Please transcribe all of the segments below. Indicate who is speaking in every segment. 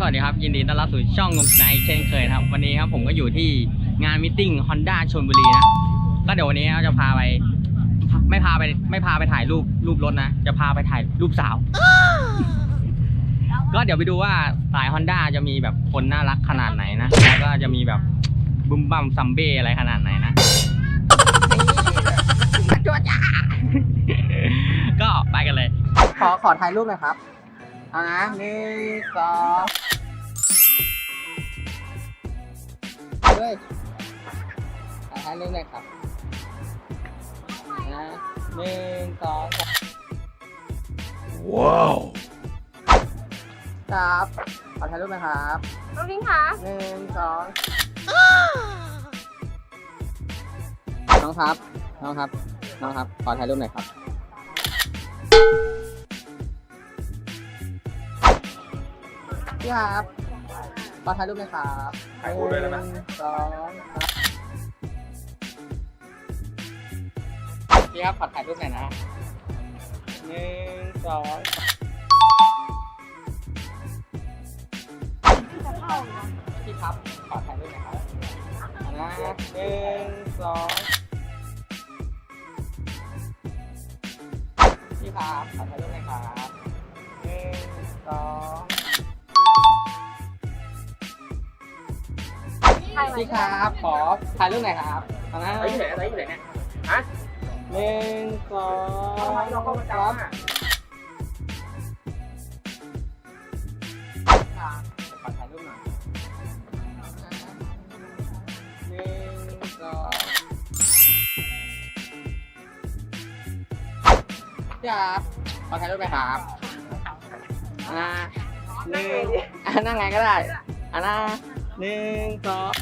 Speaker 1: สวัสดีครับ ยินดีต้อนรับสู่ช่องงมในเช่นเคยนะครับ วันนี้ครับผมก็อยู่ที่งานมิทติ้งฮอนด้าชนบุรีนะก็เดี๋ยววันนี้เราจะพาไป ไม่พาไปไม่พาไปถ่ายรูปรูปรถนะ จะพาไปถ่ายรูปสาว ก็เดี๋ยวไปดูว่าสายฮอนด้าจะมีแบบคนน่ารักขนาดไหนนะแล้วก็จะมีแบบบุ้มบัมซัมเบ้อะไรขนาดไหนนะก็ไปกันเลย ขอขอถ่ายรูปหน่อยครับ เอานะหนึ่งสอง เฮ้ยขอถ่ายรูปหน่อยครับนะหนึ่งสองสาม
Speaker 2: ว้าว
Speaker 1: ครับขอถ่ายรูปหน่อยครับ
Speaker 3: น้องพิงคะ
Speaker 1: หนึ่งสองน้องครับน้องครับน้องครับ ขอถ่ายรูปหน่อยครับ พี่ครับ ขอถ่ายรูปหน่อยครับ
Speaker 2: ถ่ายคู่ด้วยได้ไหม
Speaker 1: นึ่งสองสามพี่ครับขอถ่ายรูปหน่อยนะหนึ่งสองสามพี่ครับขอถ่ายรูปหน่อยครับนะหนึ่งสองพี่ครับขอถ่ายรูปหน่อยครับหนึ่งสอง พี่ครับขอถ่ายรูปหน่อยครับเอานะ
Speaker 2: ไอ้อยู่ไหนอะไรอยู่ไหนเนี่ย
Speaker 1: หนึ่งสอง
Speaker 2: เราเข้ามา
Speaker 1: ค
Speaker 2: จ้า
Speaker 1: รับครับขอถ่ายรูปหน่อยหนึ่งสองพี่ครับขอถ่ายรูปหน่อยครับอ่าหนึ่งอ่านั่งไงก็ได้อ่านะ หนึ่งสอง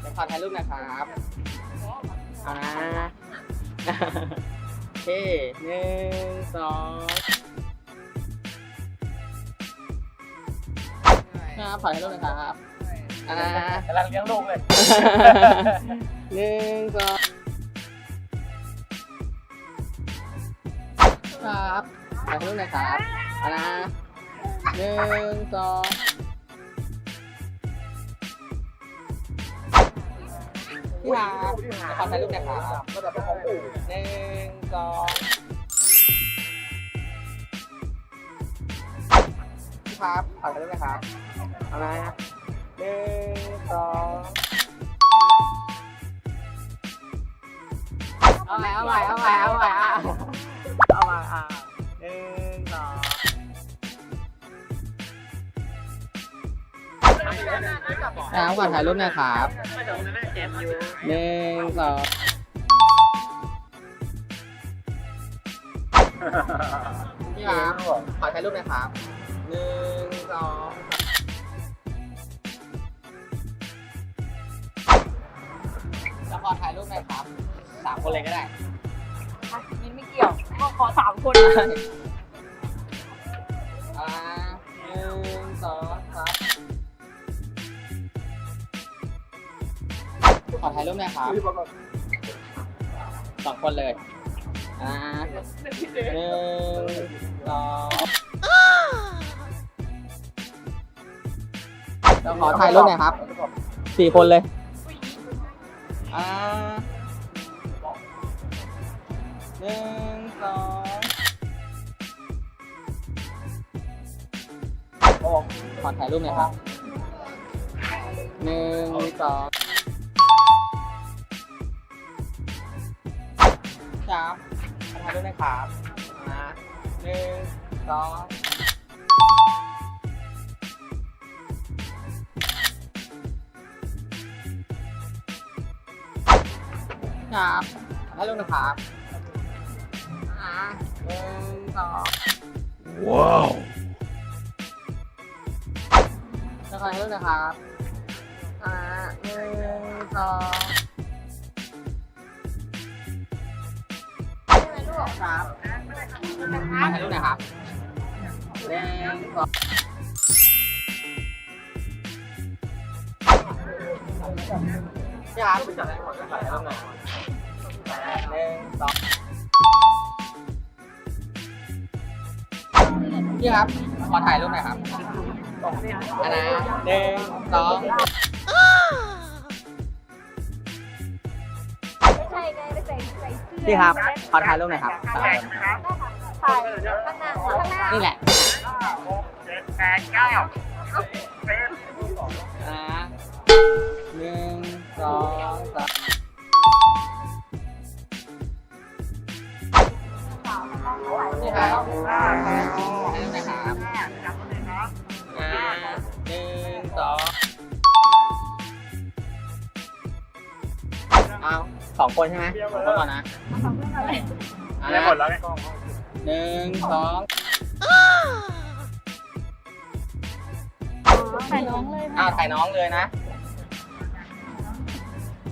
Speaker 1: เดี๋ยวขอถ่ายรูปนะครับเอานะโอเคหนึ่งสองครับขอถ่ายรูปนะครับเอานะ
Speaker 2: กำลังเลี้ยงลูกเลย
Speaker 1: หนึ่งสองครับถ่ายรูปนะครับ เอานะหนึ่งสองพี่ครับขอถ่ายรูปหนะครับ
Speaker 2: ก็จะเป็นของปู่
Speaker 1: หนึ่งสองพี่ครับขอถ่ายรูปหนะครับเอานะหนึ่งสองเอาใหม่เอาใหม่เอาใหม่เอาใหม่ นะครับก่อนถ่ายรูปหนะครับ
Speaker 2: ไม่โดนนะแจมอยู่
Speaker 1: หนึ่งสองพี่ครับขอถ่ายรูปหน่อยครับหนึ่งสองแล้วขอถ่ายรูปหน่อยครับสามคนเลยก็ได้
Speaker 3: มินไม่เกี่ยวก็ขอสามคน
Speaker 1: อ่าหนึ่งสอง ขอถ่ายรูปหน่อยครับสองคนเลยอ่าหนึ่งสองเราขอถ่ายรูปหน่อยครับสี่คนเลยอ่าหนึ่งสองขอถ่ายรูปหน่อยครับหนึ่งสอง สามขอถ่ายรูปหน่อยครับนะหนึ่งสองครับขอถ่ายรูปหน่อยครับอ่าหนึ่งสอง
Speaker 2: ว้าว
Speaker 1: แล้วขอถ่ายรูปหนะครับอ่าหนึ่งสอง ครับมาถ่ายรูปหนะครับหนึ่งสองพี่ครับถ่ายรูปหน่อยหนึ่งสองพี่ครับขอถ่ายรูปหน่อยครับอันนะหนึ่งสอง พี่ครับขอถ่ายรูปหน่อยครับสามคน
Speaker 3: ถ่ายข้างหน้าข้างหน้า
Speaker 1: นี่แหละ
Speaker 2: แปดเก้า
Speaker 1: อ่าหนึ่งสองสามนี่ครับถ่ายรูปนะครับอ่าหนึ่งสองเอาสองคนใช่ไหมสองคนก่อนนะ อ่า
Speaker 2: ได้หมดแล้วไง
Speaker 1: หนึ่งสอง
Speaker 3: ใส่น้องเลย
Speaker 1: อ้าวถ่ายน้องเลยนะ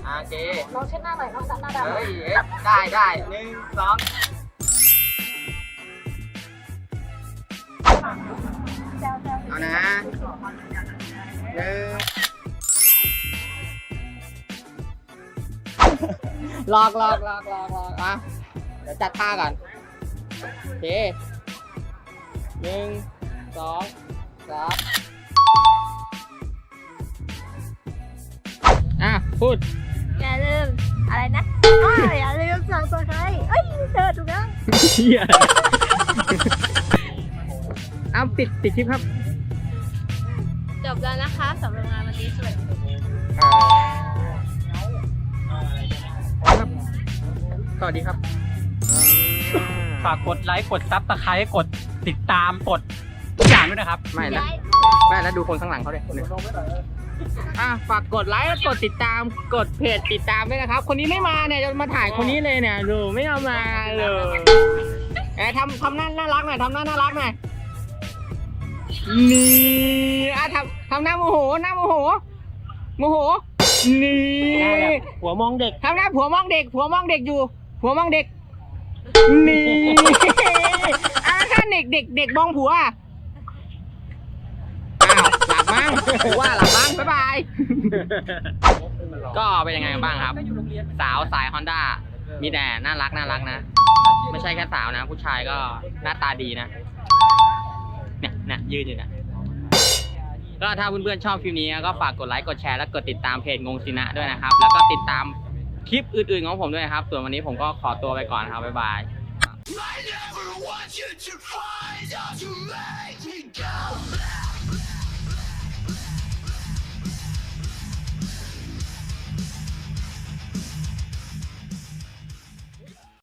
Speaker 1: โอเค
Speaker 3: น้องเช็ดหน้าหน่อยน้องหน้าดำ
Speaker 1: เฮ้ยได้ได้หนึ่งสองเอานะหนึ่ง ลอกลอกลอกลอกลอกอะเดี๋ยวจัดท่าก่อนโอเคหนึ่งสองสามอะ พูด
Speaker 3: อย่าลืม อะไรนะอ้าวอย่าลืมสั่งตัวใครเอ้ยเธอถูกแล้ว
Speaker 1: เฮียเอาปิดปิดคลิปครับ
Speaker 3: จบแล้วนะคะสำหรับงานวันนี้สวัสดี
Speaker 1: ครั สวัสดีครับ
Speaker 2: ฝากกดไลค์กดซับสไครต์กดติดตามกดทุกอย่างด้วยนะครับ
Speaker 1: ไม่นะไม่แล้วดูคนข้างหลังเขาเลยอะฝากกดไลค์กดติดตามกดเพจติดตามด้วยนะครับ คนนี้ไม่มาเนี่ยจะมาถ่ายคนนี้เลยเนี่ยดูไม่เอามาเลยเอ้ทำทำหน้าน่ารักหน่อยทำหน้าน่ารักหน่อยนี่อะทำทำหน้าโมโหหน้าโมโหโมโหนี่
Speaker 2: หัวมองเด็ก
Speaker 1: ทำหน้าผัวมองเด็กผัวมองเด็กอยู่ ผัวมองเด็ก นี่อะถ้าเด็กเด็กเด็กมองผัวอะอ้าวหลับมั้งว่าหลับมั้งบ๊ายบาย ก็เป็นยังไงกันบ้างครับ สาวสาย Honda มีแต่น่ารักน่ารักนะ ไม่ใช่แค่สาวนะ ผู้ชายก็หน้าตาดีนะ เนี่ยเนี่ยยืนอยู่เนี่ยก็ถ้าเพื่อนๆชอบคลิปนี้ก็ฝากกดไลค์กดแชร์และกดติดตามเพจงงสินะด้วยนะครับ แล้วก็ติดตาม คลิปอื่นๆของผมด้วยนะครับ ส่วนวันนี้ผมก็ขอตัวไปก่อนนะครับ บ๊ายบาย
Speaker 4: I never want you to find out to make me go back.